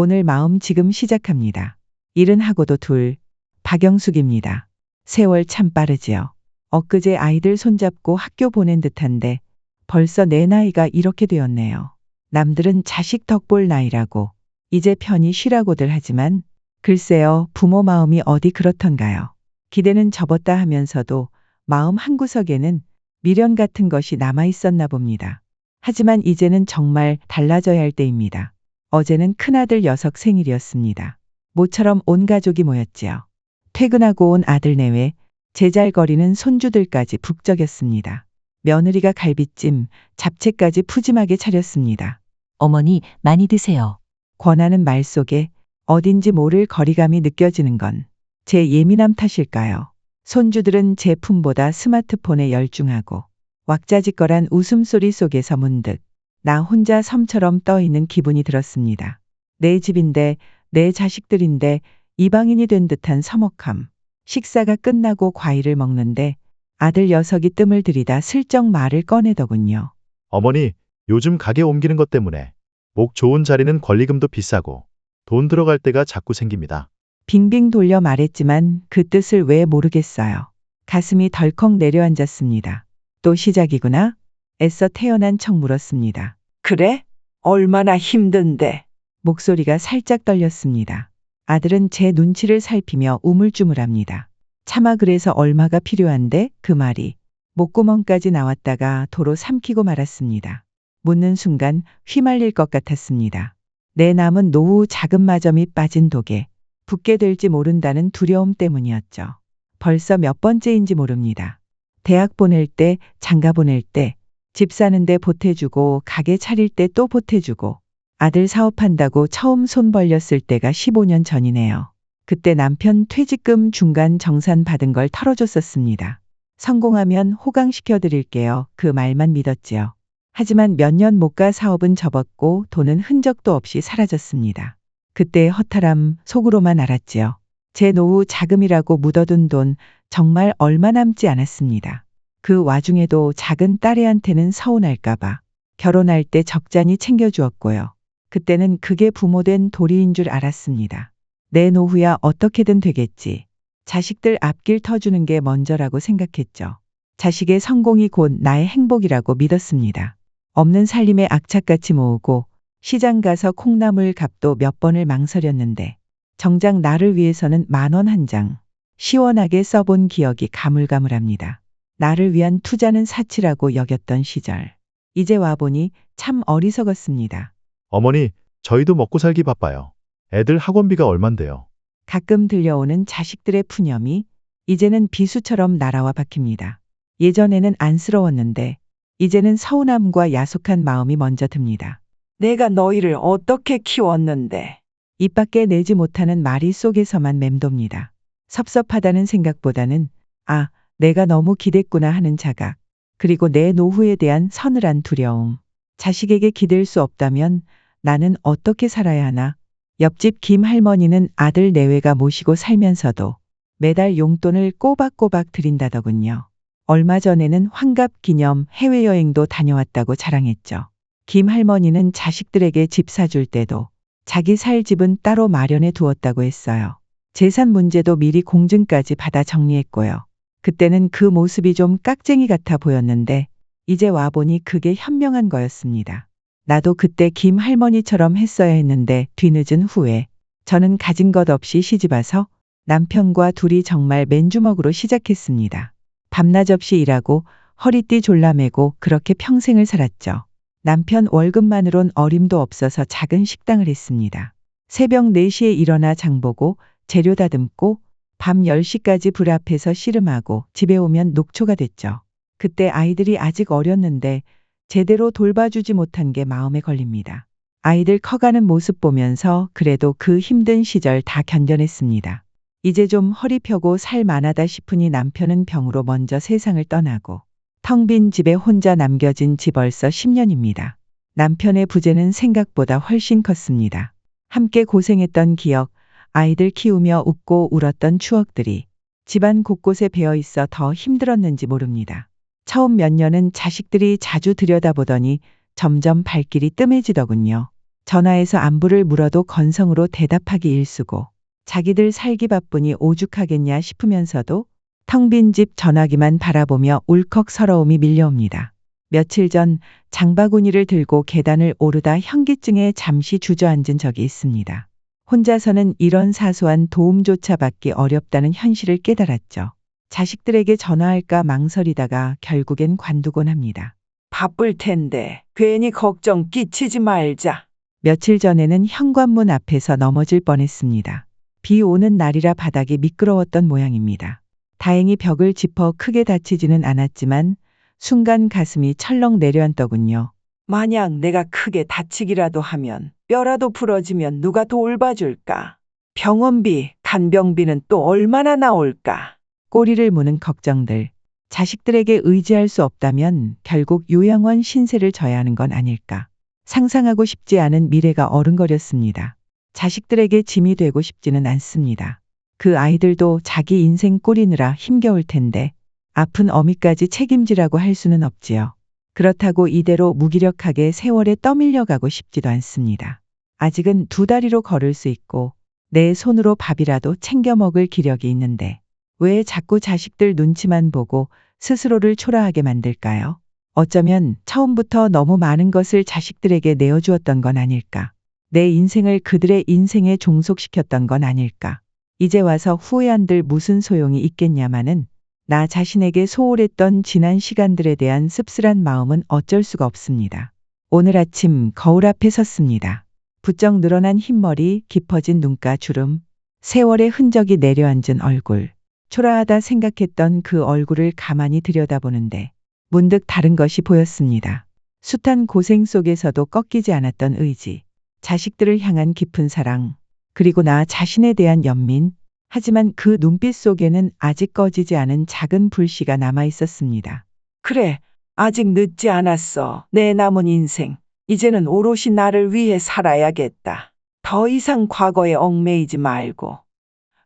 오늘 마음 지금 시작합니다. 일은 하고도 둘. 박영숙입니다. 세월 참 빠르지요. 엊그제 아이들 손잡고 학교 보낸 듯한데 벌써 내 나이가 이렇게 되었네요. 남들은 자식 덕볼 나이라고 이제 편히 쉬라고들 하지만 글쎄요 부모 마음이 어디 그렇던가요. 기대는 접었다 하면서도 마음 한구석에는 미련 같은 것이 남아 있었나 봅니다. 하지만 이제는 정말 달라져야 할 때입니다. 어제는 큰아들 녀석 생일이었습니다. 모처럼 온 가족이 모였지요. 퇴근하고 온 아들 내외, 제잘거리는 손주들까지 북적였습니다. 며느리가 갈비찜, 잡채까지 푸짐하게 차렸습니다. 어머니 많이 드세요. 권하는 말 속에 어딘지 모를 거리감이 느껴지는 건 제 예민함 탓일까요? 손주들은 제 품보다 스마트폰에 열중하고 왁자지껄한 웃음소리 속에서 문득 나 혼자 섬처럼 떠 있는 기분이 들었습니다. 내 집인데 내 자식들인데 이방인이 된 듯한 서먹함. 식사가 끝나고 과일을 먹는데 아들 녀석이 뜸을 들이다 슬쩍 말을 꺼내더군요. 어머니, 요즘 가게 옮기는 것 때문에 목 좋은 자리는 권리금도 비싸고 돈 들어갈 때가 자꾸 생깁니다. 빙빙 돌려 말했지만 그 뜻을 왜 모르겠어요. 가슴이 덜컥 내려앉았습니다. 또 시작이구나? 애써 태어난 척 물었습니다. 그래? 얼마나 힘든데? 목소리가 살짝 떨렸습니다. 아들은 제 눈치를 살피며 우물쭈물합니다. 차마 그래서 얼마가 필요한데 그 말이 목구멍까지 나왔다가 도로 삼키고 말았습니다. 묻는 순간 휘말릴 것 같았습니다. 내 남은 노후 자금마저미 빠진 독에 붙게 될지 모른다는 두려움 때문이었죠. 벌써 몇 번째인지 모릅니다. 대학 보낼 때, 장가 보낼 때, 집 사는데 보태주고, 가게 차릴 때 또 보태주고, 아들 사업한다고 처음 손 벌렸을 때가 15년 전이네요. 그때 남편 퇴직금 중간 정산 받은 걸 털어줬었습니다. 성공하면 호강시켜 드릴게요. 그 말만 믿었지요. 하지만 몇 년 못 가 사업은 접었고 돈은 흔적도 없이 사라졌습니다. 그때의 허탈함 속으로만 알았지요. 제 노후 자금이라고 묻어둔 돈 정말 얼마 남지 않았습니다. 그 와중에도 작은 딸애한테는 서운할까봐 결혼할 때 적잖이 챙겨주었고요. 그때는 그게 부모된 도리인 줄 알았습니다. 내 노후야 어떻게든 되겠지. 자식들 앞길 터주는 게 먼저라고 생각했죠. 자식의 성공이 곧 나의 행복이라고 믿었습니다. 없는 살림에 악착같이 모으고 시장 가서 콩나물 값도 몇 번을 망설였는데 정작 나를 위해서는 만 원 한 장 시원하게 써본 기억이 가물가물합니다. 나를 위한 투자는 사치라고 여겼던 시절. 이제 와보니 참 어리석었습니다. 어머니, 저희도 먹고 살기 바빠요. 애들 학원비가 얼만데요. 가끔 들려오는 자식들의 푸념이 이제는 비수처럼 날아와 박힙니다. 예전에는 안쓰러웠는데 이제는 서운함과 야속한 마음이 먼저 듭니다. 내가 너희를 어떻게 키웠는데 입 밖에 내지 못하는 말이 속에서만 맴돕니다. 섭섭하다는 생각보다는 아, 내가 너무 기댔구나 하는 자각, 그리고 내 노후에 대한 서늘한 두려움. 자식에게 기댈 수 없다면 나는 어떻게 살아야 하나? 옆집 김 할머니는 아들 내외가 모시고 살면서도 매달 용돈을 꼬박꼬박 드린다더군요. 얼마 전에는 환갑 기념 해외여행도 다녀왔다고 자랑했죠. 김 할머니는 자식들에게 집 사줄 때도 자기 살 집은 따로 마련해 두었다고 했어요. 재산 문제도 미리 공증까지 받아 정리했고요. 그때는 그 모습이 좀 깍쟁이 같아 보였는데 이제 와보니 그게 현명한 거였습니다. 나도 그때 김 할머니처럼 했어야 했는데 뒤늦은 후에 저는 가진 것 없이 시집 와서 남편과 둘이 정말 맨주먹으로 시작했습니다. 밤낮 없이 일하고 허리띠 졸라매고 그렇게 평생을 살았죠. 남편 월급만으론 어림도 없어서 작은 식당을 했습니다. 새벽 4시에 일어나 장보고 재료 다듬고 밤 10시까지 불 앞에서 씨름하고 집에 오면 녹초가 됐죠. 그때 아이들이 아직 어렸는데 제대로 돌봐주지 못한 게 마음에 걸립니다. 아이들 커가는 모습 보면서 그래도 그 힘든 시절 다 견뎌냈습니다. 이제 좀 허리 펴고 살 만하다 싶으니 남편은 병으로 먼저 세상을 떠나고 텅 빈 집에 혼자 남겨진 지 벌써 10년입니다. 남편의 부재는 생각보다 훨씬 컸습니다. 함께 고생했던 기억, 아이들 키우며 웃고 울었던 추억들이 집안 곳곳에 배어 있어 더 힘들었는지 모릅니다. 처음 몇 년은 자식들이 자주 들여다보더니 점점 발길이 뜸해지더군요. 전화해서 안부를 물어도 건성으로 대답하기 일쑤고 자기들 살기 바쁘니 오죽하겠냐 싶으면서도 텅 빈 집 전화기만 바라보며 울컥 서러움이 밀려옵니다. 며칠 전 장바구니를 들고 계단을 오르다 현기증에 잠시 주저앉은 적이 있습니다. 혼자서는 이런 사소한 도움조차 받기 어렵다는 현실을 깨달았죠. 자식들에게 전화할까 망설이다가 결국엔 관두곤 합니다. 바쁠 텐데 괜히 걱정 끼치지 말자. 며칠 전에는 현관문 앞에서 넘어질 뻔했습니다. 비 오는 날이라 바닥이 미끄러웠던 모양입니다. 다행히 벽을 짚어 크게 다치지는 않았지만 순간 가슴이 철렁 내려앉더군요. 만약 내가 크게 다치기라도 하면 뼈라도 부러지면 누가 돌봐줄까? 병원비, 간병비는 또 얼마나 나올까? 꼬리를 무는 걱정들. 자식들에게 의지할 수 없다면 결국 요양원 신세를 져야 하는 건 아닐까. 상상하고 싶지 않은 미래가 어른거렸습니다. 자식들에게 짐이 되고 싶지는 않습니다. 그 아이들도 자기 인생 꾸리느라 힘겨울 텐데 아픈 어미까지 책임지라고 할 수는 없지요. 그렇다고 이대로 무기력하게 세월에 떠밀려가고 싶지도 않습니다. 아직은 두 다리로 걸을 수 있고 내 손으로 밥이라도 챙겨 먹을 기력이 있는데 왜 자꾸 자식들 눈치만 보고 스스로를 초라하게 만들까요? 어쩌면 처음부터 너무 많은 것을 자식들에게 내어주었던 건 아닐까? 내 인생을 그들의 인생에 종속시켰던 건 아닐까? 이제 와서 후회한들 무슨 소용이 있겠냐마는 나 자신에게 소홀했던 지난 시간들에 대한 씁쓸한 마음은 어쩔 수가 없습니다. 오늘 아침 거울 앞에 섰습니다. 부쩍 늘어난 흰머리, 깊어진 눈가 주름, 세월의 흔적이 내려앉은 얼굴. 초라하다 생각했던 그 얼굴을 가만히 들여다보는데 문득 다른 것이 보였습니다. 숱한 고생 속에서도 꺾이지 않았던 의지, 자식들을 향한 깊은 사랑, 그리고 나 자신에 대한 연민, 하지만 그 눈빛 속에는 아직 꺼지지 않은 작은 불씨가 남아 있었습니다. 그래, 아직 늦지 않았어. 내 남은 인생. 이제는 오롯이 나를 위해 살아야겠다. 더 이상 과거에 얽매이지 말고,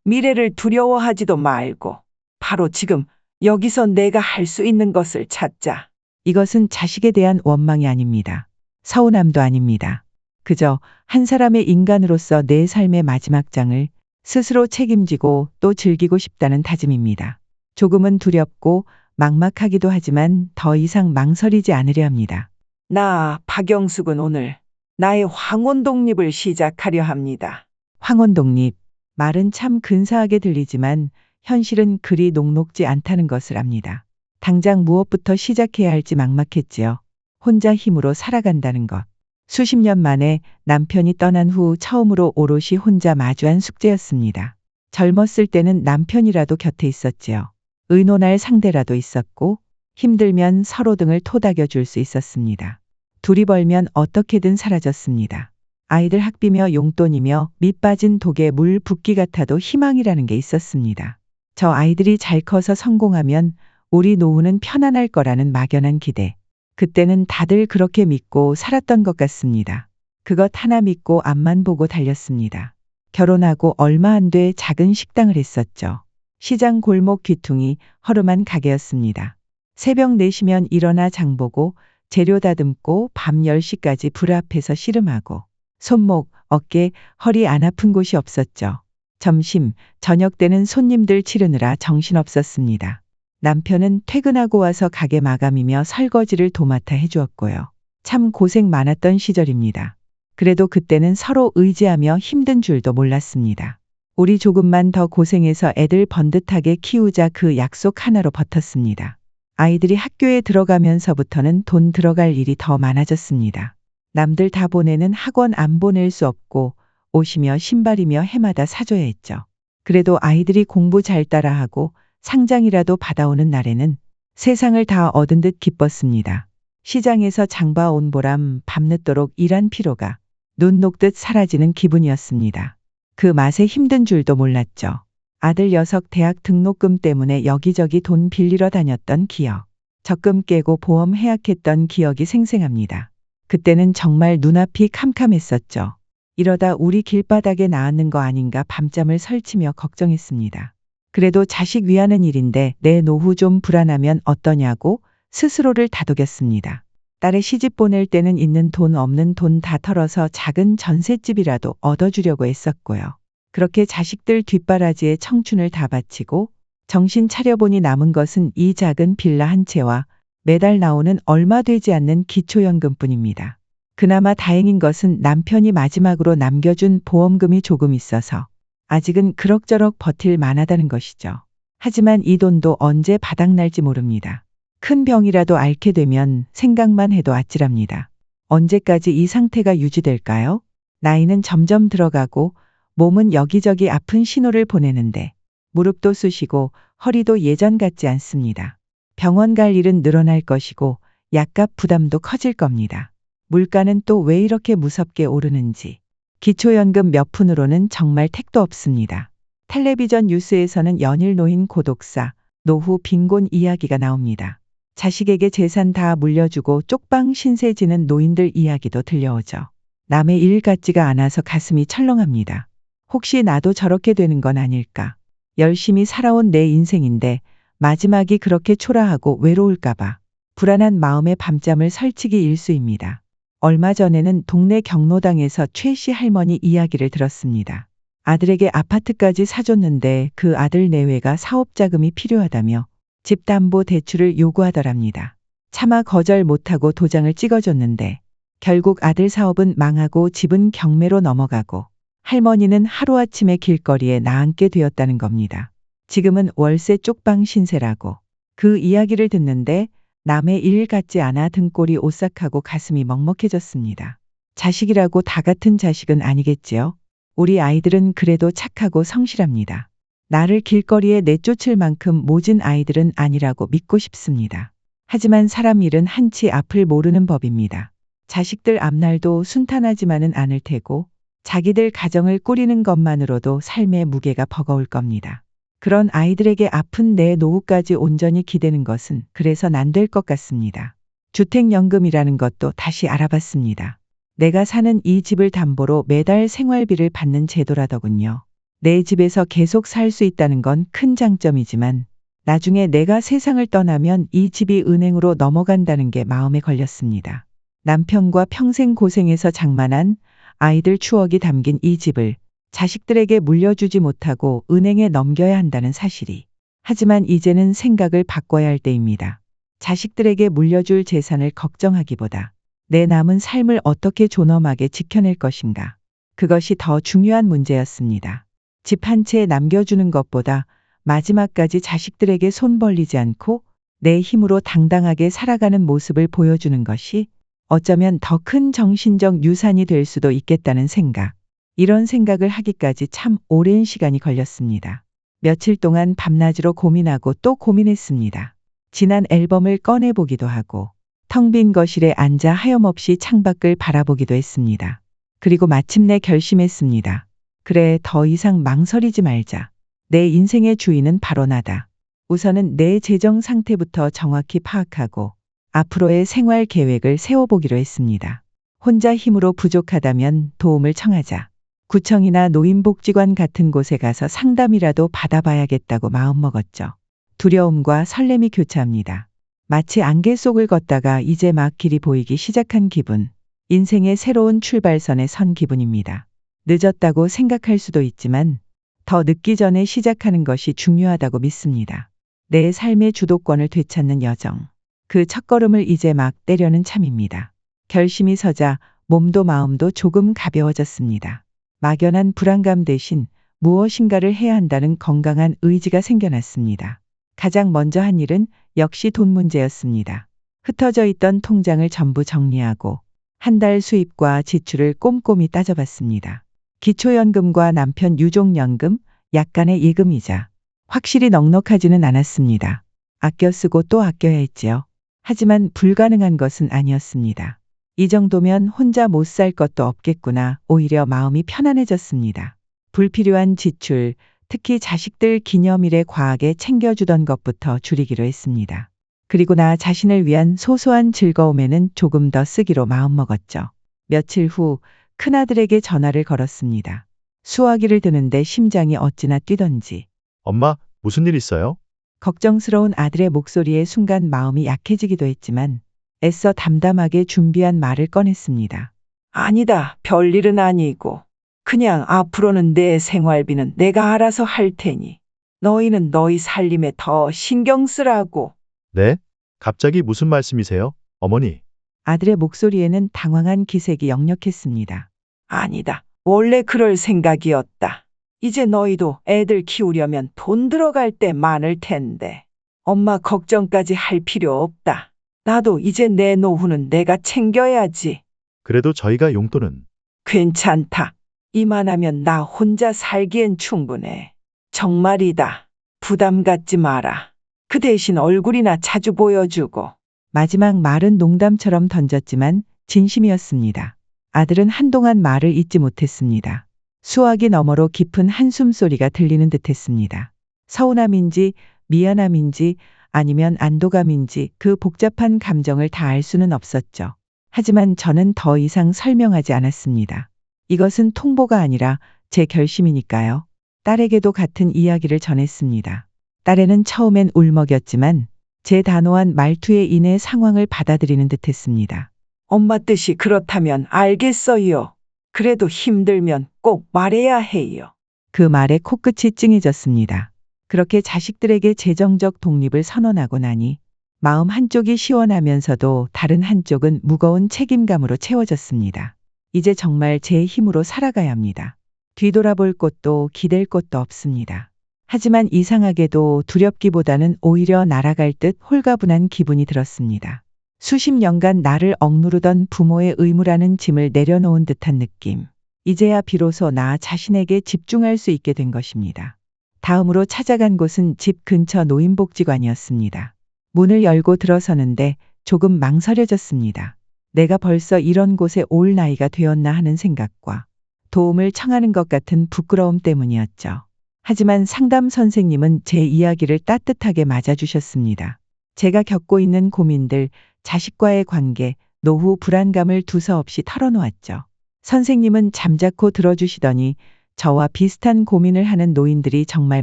미래를 두려워하지도 말고, 바로 지금 여기서 내가 할 수 있는 것을 찾자. 이것은 자식에 대한 원망이 아닙니다. 서운함도 아닙니다. 그저 한 사람의 인간으로서 내 삶의 마지막 장을 스스로 책임지고 또 즐기고 싶다는 다짐입니다. 조금은 두렵고 막막하기도 하지만 더 이상 망설이지 않으려 합니다. 나 박영숙은 오늘 나의 황혼 독립을 시작하려 합니다. 황혼 독립. 말은 참 근사하게 들리지만 현실은 그리 녹록지 않다는 것을 압니다. 당장 무엇부터 시작해야 할지 막막했지요. 혼자 힘으로 살아간다는 것. 수십 년 만에 남편이 떠난 후 처음으로 오롯이 혼자 마주한 숙제였습니다. 젊었을 때는 남편이라도 곁에 있었지요. 의논할 상대라도 있었고 힘들면 서로 등을 토닥여 줄 수 있었습니다. 둘이 벌면 어떻게든 사라졌습니다. 아이들 학비며 용돈이며 밑 빠진 독에 물 붓기 같아도 희망이라는 게 있었습니다. 저 아이들이 잘 커서 성공하면 우리 노후는 편안할 거라는 막연한 기대. 그때는 다들 그렇게 믿고 살았던 것 같습니다. 그것 하나 믿고 앞만 보고 달렸습니다. 결혼하고 얼마 안 돼 작은 식당을 했었죠. 시장 골목 귀퉁이 허름한 가게였습니다. 새벽 4시면 일어나 장 보고 재료 다듬고 밤 10시까지 불 앞에서 씨름하고 손목, 어깨, 허리 안 아픈 곳이 없었죠. 점심, 저녁 때는 손님들 치르느라 정신없었습니다. 남편은 퇴근하고 와서 가게 마감이며 설거지를 도맡아 해주었고요. 참 고생 많았던 시절입니다. 그래도 그때는 서로 의지하며 힘든 줄도 몰랐습니다. 우리 조금만 더 고생해서 애들 번듯하게 키우자 그 약속 하나로 버텼습니다. 아이들이 학교에 들어가면서부터는 돈 들어갈 일이 더 많아졌습니다. 남들 다 보내는 학원 안 보낼 수 없고 옷이며 신발이며 해마다 사줘야 했죠. 그래도 아이들이 공부 잘 따라하고 상장이라도 받아오는 날에는 세상을 다 얻은 듯 기뻤습니다. 시장에서 장봐온 보람 밤늦도록 일한 피로가 눈 녹듯 사라지는 기분이었습니다. 그 맛에 힘든 줄도 몰랐죠. 아들 녀석 대학 등록금 때문에 여기저기 돈 빌리러 다녔던 기억. 적금 깨고 보험 해약했던 기억이 생생합니다. 그때는 정말 눈앞이 캄캄했었죠. 이러다 우리 길바닥에 나앉는 거 아닌가 밤잠을 설치며 걱정했습니다. 그래도 자식 위하는 일인데 내 노후 좀 불안하면 어떠냐고 스스로를 다독였습니다. 딸의 시집 보낼 때는 있는 돈 없는 돈 다 털어서 작은 전셋집이라도 얻어주려고 했었고요. 그렇게 자식들 뒷바라지에 청춘을 다 바치고 정신 차려보니 남은 것은 이 작은 빌라 한 채와 매달 나오는 얼마 되지 않는 기초연금뿐입니다. 그나마 다행인 것은 남편이 마지막으로 남겨준 보험금이 조금 있어서 아직은 그럭저럭 버틸 만하다는 것이죠. 하지만 이 돈도 언제 바닥날지 모릅니다. 큰 병이라도 앓게 되면 생각만 해도 아찔합니다. 언제까지 이 상태가 유지될까요? 나이는 점점 들어가고 몸은 여기저기 아픈 신호를 보내는데 무릎도 쑤시고 허리도 예전 같지 않습니다. 병원 갈 일은 늘어날 것이고 약값 부담도 커질 겁니다. 물가는 또 왜 이렇게 무섭게 오르는지 기초연금 몇 푼으로는 정말 택도 없습니다. 텔레비전 뉴스에서는 연일 노인 고독사, 노후 빈곤 이야기가 나옵니다. 자식에게 재산 다 물려주고 쪽방 신세 지는 노인들 이야기도 들려오죠. 남의 일 같지가 않아서 가슴이 철렁합니다. 혹시 나도 저렇게 되는 건 아닐까? 열심히 살아온 내 인생인데 마지막이 그렇게 초라하고 외로울까봐 불안한 마음에 밤잠을 설치기 일수입니다. 얼마 전에는 동네 경로당에서 최 씨 할머니 이야기를 들었습니다. 아들에게 아파트까지 사줬는데 그 아들 내외가 사업 자금이 필요하다며 집담보 대출을 요구하더랍니다. 차마 거절 못하고 도장을 찍어줬는데 결국 아들 사업은 망하고 집은 경매로 넘어가고 할머니는 하루아침에 길거리에 나앉게 되었다는 겁니다. 지금은 월세 쪽방 신세라고 그 이야기를 듣는데 남의 일 같지 않아 등골이 오싹하고 가슴이 먹먹해졌습니다. 자식이라고 다 같은 자식은 아니겠지요? 우리 아이들은 그래도 착하고 성실합니다. 나를 길거리에 내쫓을 만큼 모진 아이들은 아니라고 믿고 싶습니다. 하지만 사람 일은 한치 앞을 모르는 법입니다. 자식들 앞날도 순탄하지만은 않을 테고 자기들 가정을 꾸리는 것만으로도 삶의 무게가 버거울 겁니다. 그런 아이들에게 아픈 내 노후까지 온전히 기대는 것은 그래선 안 될 것 같습니다. 주택연금이라는 것도 다시 알아봤습니다. 내가 사는 이 집을 담보로 매달 생활비를 받는 제도라더군요. 내 집에서 계속 살 수 있다는 건 큰 장점이지만 나중에 내가 세상을 떠나면 이 집이 은행으로 넘어간다는 게 마음에 걸렸습니다. 남편과 평생 고생해서 장만한 아이들 추억이 담긴 이 집을 자식들에게 물려주지 못하고 은행에 넘겨야 한다는 사실이. 하지만 이제는 생각을 바꿔야 할 때입니다. 자식들에게 물려줄 재산을 걱정하기보다 내 남은 삶을 어떻게 존엄하게 지켜낼 것인가. 그것이 더 중요한 문제였습니다. 집 한 채 남겨주는 것보다 마지막까지 자식들에게 손 벌리지 않고 내 힘으로 당당하게 살아가는 모습을 보여주는 것이 어쩌면 더 큰 정신적 유산이 될 수도 있겠다는 생각. 이런 생각을 하기까지 참 오랜 시간이 걸렸습니다. 며칠 동안 밤낮으로 고민하고 또 고민했습니다. 지난 앨범을 꺼내보기도 하고 텅 빈 거실에 앉아 하염없이 창밖을 바라보기도 했습니다. 그리고 마침내 결심했습니다. 그래, 더 이상 망설이지 말자. 내 인생의 주인은 바로 나다. 우선은 내 재정 상태부터 정확히 파악하고 앞으로의 생활 계획을 세워보기로 했습니다. 혼자 힘으로 부족하다면 도움을 청하자. 구청이나 노인복지관 같은 곳에 가서 상담이라도 받아봐야겠다고 마음먹었죠. 두려움과 설렘이 교차합니다. 마치 안개 속을 걷다가 이제 막 길이 보이기 시작한 기분. 인생의 새로운 출발선에 선 기분입니다. 늦었다고 생각할 수도 있지만 더 늦기 전에 시작하는 것이 중요하다고 믿습니다. 내 삶의 주도권을 되찾는 여정. 그 첫걸음을 이제 막 떼려는 참입니다. 결심이 서자 몸도 마음도 조금 가벼워졌습니다. 막연한 불안감 대신 무엇인가를 해야 한다는 건강한 의지가 생겨났습니다. 가장 먼저 한 일은 역시 돈 문제였습니다. 흩어져 있던 통장을 전부 정리하고 한 달 수입과 지출을 꼼꼼히 따져봤습니다. 기초연금과 남편 유족연금, 약간의 예금이자 확실히 넉넉하지는 않았습니다. 아껴 쓰고 또 아껴야 했지요. 하지만 불가능한 것은 아니었습니다. 이 정도면 혼자 못 살 것도 없겠구나. 오히려 마음이 편안해졌습니다. 불필요한 지출, 특히 자식들 기념일에 과하게 챙겨주던 것부터 줄이기로 했습니다. 그리고 나 자신을 위한 소소한 즐거움에는 조금 더 쓰기로 마음먹었죠. 며칠 후 큰아들에게 전화를 걸었습니다. 수화기를 드는데 심장이 어찌나 뛰던지 엄마, 무슨 일 있어요? 걱정스러운 아들의 목소리에 순간 마음이 약해지기도 했지만 애써 담담하게 준비한 말을 꺼냈습니다. 아니다. 별일은 아니고. 그냥 앞으로는 내 생활비는 내가 알아서 할 테니. 너희는 너희 살림에 더 신경 쓰라고. 네? 갑자기 무슨 말씀이세요? 어머니, 아들의 목소리에는 당황한 기색이 역력했습니다. 아니다. 원래 그럴 생각이었다. 이제 너희도 애들 키우려면 돈 들어갈 때 많을 텐데. 엄마 걱정까지 할 필요 없다. 나도 이제 내 노후는 내가 챙겨야지. 그래도 저희가 용돈은 괜찮다. 이만하면 나 혼자 살기엔 충분해. 정말이다. 부담 갖지 마라. 그 대신 얼굴이나 자주 보여주고. 마지막 말은 농담처럼 던졌지만 진심이었습니다. 아들은 한동안 말을 잇지 못했습니다. 수화기 너머로 깊은 한숨 소리가 들리는 듯 했습니다. 서운함인지 미안함인지 아니면 안도감인지 그 복잡한 감정을 다 알 수는 없었죠. 하지만 저는 더 이상 설명하지 않았습니다. 이것은 통보가 아니라 제 결심이니까요. 딸에게도 같은 이야기를 전했습니다. 딸에는 처음엔 울먹였지만 제 단호한 말투에 인해 상황을 받아들이는 듯 했습니다. 엄마 뜻이 그렇다면 알겠어요. 그래도 힘들면 꼭 말해야 해요. 그 말에 코끝이 찡해졌습니다. 그렇게 자식들에게 재정적 독립을 선언하고 나니 마음 한쪽이 시원하면서도 다른 한쪽은 무거운 책임감으로 채워졌습니다. 이제 정말 제 힘으로 살아가야 합니다. 뒤돌아볼 곳도 기댈 곳도 없습니다. 하지만 이상하게도 두렵기보다는 오히려 날아갈 듯 홀가분한 기분이 들었습니다. 수십 년간 나를 억누르던 부모의 의무라는 짐을 내려놓은 듯한 느낌. 이제야 비로소 나 자신에게 집중할 수 있게 된 것입니다. 다음으로 찾아간 곳은 집 근처 노인복지관이었습니다. 문을 열고 들어서는데 조금 망설여졌습니다. 내가 벌써 이런 곳에 올 나이가 되었나 하는 생각과 도움을 청하는 것 같은 부끄러움 때문이었죠. 하지만 상담 선생님은 제 이야기를 따뜻하게 맞아주셨습니다. 제가 겪고 있는 고민들, 자식과의 관계, 노후 불안감을 두서없이 털어놓았죠. 선생님은 잠자코 들어주시더니 저와 비슷한 고민을 하는 노인들이 정말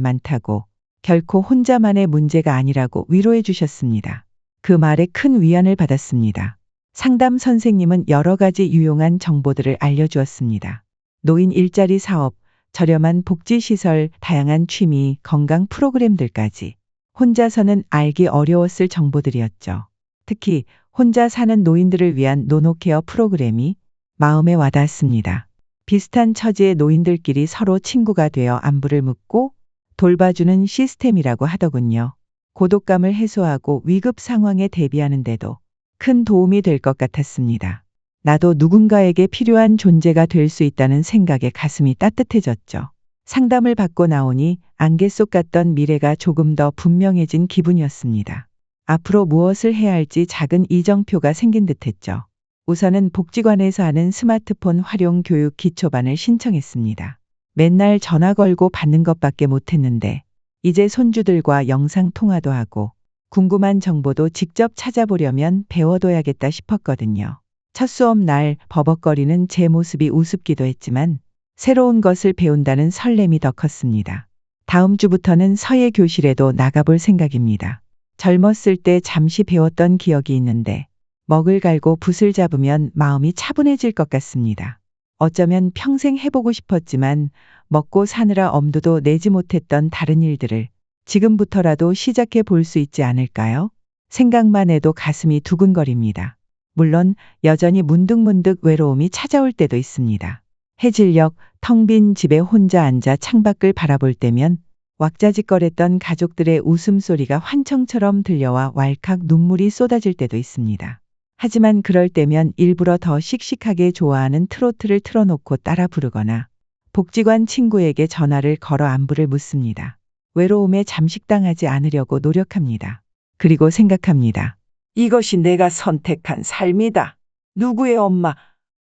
많다고 결코 혼자만의 문제가 아니라고 위로해 주셨습니다. 그 말에 큰 위안을 받았습니다. 상담 선생님은 여러 가지 유용한 정보들을 알려주었습니다. 노인 일자리 사업, 저렴한 복지시설, 다양한 취미, 건강 프로그램들까지 혼자서는 알기 어려웠을 정보들이었죠. 특히 혼자 사는 노인들을 위한 노노케어 프로그램이 마음에 와닿았습니다. 비슷한 처지의 노인들끼리 서로 친구가 되어 안부를 묻고 돌봐주는 시스템이라고 하더군요. 고독감을 해소하고 위급 상황에 대비하는데도 큰 도움이 될 것 같았습니다. 나도 누군가에게 필요한 존재가 될 수 있다는 생각에 가슴이 따뜻해졌죠. 상담을 받고 나오니 안개 속 같던 미래가 조금 더 분명해진 기분이었습니다. 앞으로 무엇을 해야 할지 작은 이정표가 생긴 듯 했죠. 우선은 복지관에서 하는 스마트폰 활용 교육 기초반을 신청했습니다. 맨날 전화 걸고 받는 것밖에 못했는데 이제 손주들과 영상 통화도 하고 궁금한 정보도 직접 찾아보려면 배워둬야겠다 싶었거든요. 첫 수업 날 버벅거리는 제 모습이 우습기도 했지만 새로운 것을 배운다는 설렘이 더 컸습니다. 다음 주부터는 서예 교실에도 나가볼 생각입니다. 젊었을 때 잠시 배웠던 기억이 있는데 먹을 갈고 붓을 잡으면 마음이 차분해질 것 같습니다. 어쩌면 평생 해보고 싶었지만 먹고 사느라 엄두도 내지 못했던 다른 일들을 지금부터라도 시작해 볼 수 있지 않을까요? 생각만 해도 가슴이 두근거립니다. 물론 여전히 문득문득 외로움이 찾아올 때도 있습니다. 해질녘 텅 빈 집에 혼자 앉아 창밖을 바라볼 때면 왁자지껄했던 가족들의 웃음소리가 환청처럼 들려와 왈칵 눈물이 쏟아질 때도 있습니다. 하지만 그럴 때면 일부러 더 씩씩하게 좋아하는 트로트를 틀어놓고 따라 부르거나 복지관 친구에게 전화를 걸어 안부를 묻습니다. 외로움에 잠식당하지 않으려고 노력합니다. 그리고 생각합니다. 이것이 내가 선택한 삶이다. 누구의 엄마,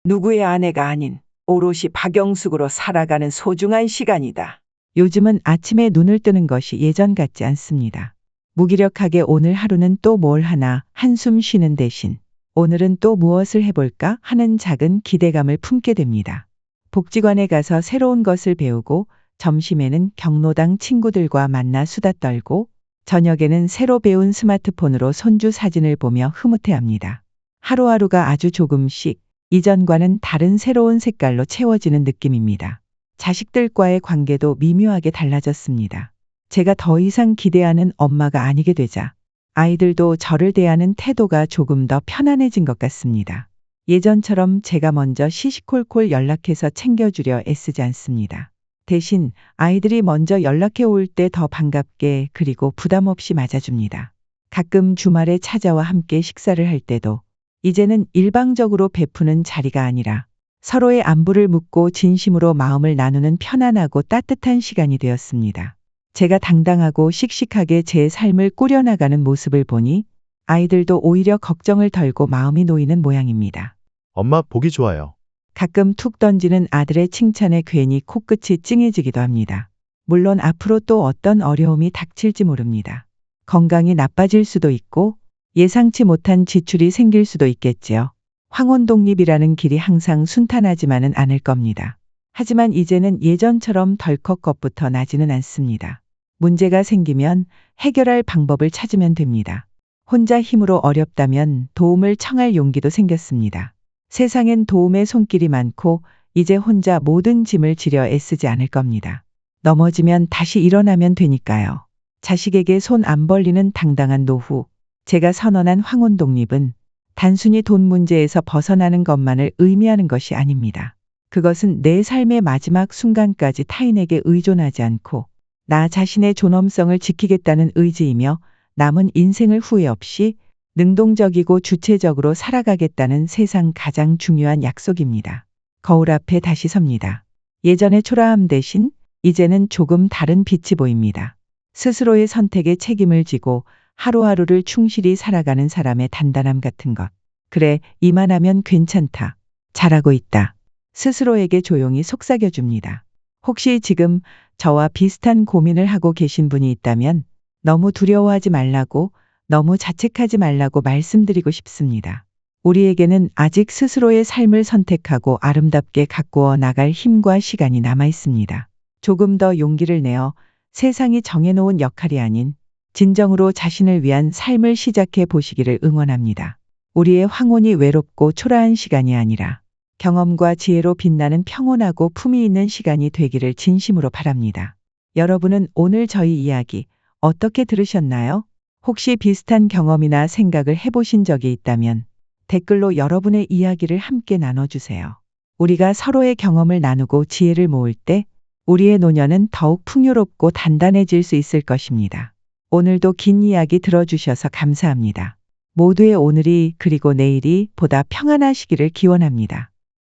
누구의 아내가 아닌 오롯이 박영숙으로 살아가는 소중한 시간이다. 요즘은 아침에 눈을 뜨는 것이 예전 같지 않습니다. 무기력하게 오늘 하루는 또 뭘 하나 한숨 쉬는 대신 오늘은 또 무엇을 해볼까 하는 작은 기대감을 품게 됩니다. 복지관에 가서 새로운 것을 배우고 점심에는 경로당 친구들과 만나 수다 떨고 저녁에는 새로 배운 스마트폰으로 손주 사진을 보며 흐뭇해합니다. 하루하루가 아주 조금씩 이전과는 다른 새로운 색깔로 채워지는 느낌입니다. 자식들과의 관계도 미묘하게 달라졌습니다. 제가 더 이상 기대하는 엄마가 아니게 되자 아이들도 저를 대하는 태도가 조금 더 편안해진 것 같습니다. 예전처럼 제가 먼저 시시콜콜 연락해서 챙겨주려 애쓰지 않습니다. 대신 아이들이 먼저 연락해 올 때 더 반갑게 그리고 부담 없이 맞아줍니다. 가끔 주말에 찾아와 함께 식사를 할 때도 이제는 일방적으로 베푸는 자리가 아니라 서로의 안부를 묻고 진심으로 마음을 나누는 편안하고 따뜻한 시간이 되었습니다. 제가 당당하고 씩씩하게 제 삶을 꾸려나가는 모습을 보니 아이들도 오히려 걱정을 덜고 마음이 놓이는 모양입니다. 엄마 보기 좋아요. 가끔 툭 던지는 아들의 칭찬에 괜히 코끝이 찡해지기도 합니다. 물론 앞으로 또 어떤 어려움이 닥칠지 모릅니다. 건강이 나빠질 수도 있고 예상치 못한 지출이 생길 수도 있겠지요. 황혼 독립이라는 길이 항상 순탄하지만은 않을 겁니다. 하지만 이제는 예전처럼 덜컥 겁부터 나지는 않습니다. 문제가 생기면 해결할 방법을 찾으면 됩니다. 혼자 힘으로 어렵다면 도움을 청할 용기도 생겼습니다. 세상엔 도움의 손길이 많고 이제 혼자 모든 짐을 지려 애쓰지 않을 겁니다. 넘어지면 다시 일어나면 되니까요. 자식에게 손 안 벌리는 당당한 노후. 제가 선언한 황혼 독립은 단순히 돈 문제에서 벗어나는 것만을 의미하는 것이 아닙니다. 그것은 내 삶의 마지막 순간까지 타인에게 의존하지 않고 나 자신의 존엄성을 지키겠다는 의지이며 남은 인생을 후회 없이 능동적이고 주체적으로 살아가겠다는 세상 가장 중요한 약속입니다. 거울 앞에 다시 섭니다. 예전의 초라함 대신 이제는 조금 다른 빛이 보입니다. 스스로의 선택에 책임을 지고 하루하루를 충실히 살아가는 사람의 단단함 같은 것. 그래, 이만하면 괜찮다. 잘하고 있다. 스스로에게 조용히 속삭여 줍니다. 혹시 지금 저와 비슷한 고민을 하고 계신 분이 있다면 너무 두려워하지 말라고 너무 자책하지 말라고 말씀드리고 싶습니다. 우리에게는 아직 스스로의 삶을 선택하고 아름답게 가꾸어 나갈 힘과 시간이 남아 있습니다. 조금 더 용기를 내어 세상이 정해놓은 역할이 아닌 진정으로 자신을 위한 삶을 시작해 보시기를 응원합니다. 우리의 황혼이 외롭고 초라한 시간이 아니라 경험과 지혜로 빛나는 평온하고 품위 있는 시간이 되기를 진심으로 바랍니다. 여러분은 오늘 저희 이야기 어떻게 들으셨나요? 혹시 비슷한 경험이나 생각을 해보신 적이 있다면 댓글로 여러분의 이야기를 함께 나눠주세요. 우리가 서로의 경험을 나누고 지혜를 모을 때 우리의 노년은 더욱 풍요롭고 단단해질 수 있을 것입니다. 오늘도 긴 이야기 들어주셔서 감사합니다. 모두의 오늘이 그리고 내일이 보다 평안하시기를 기원합니다.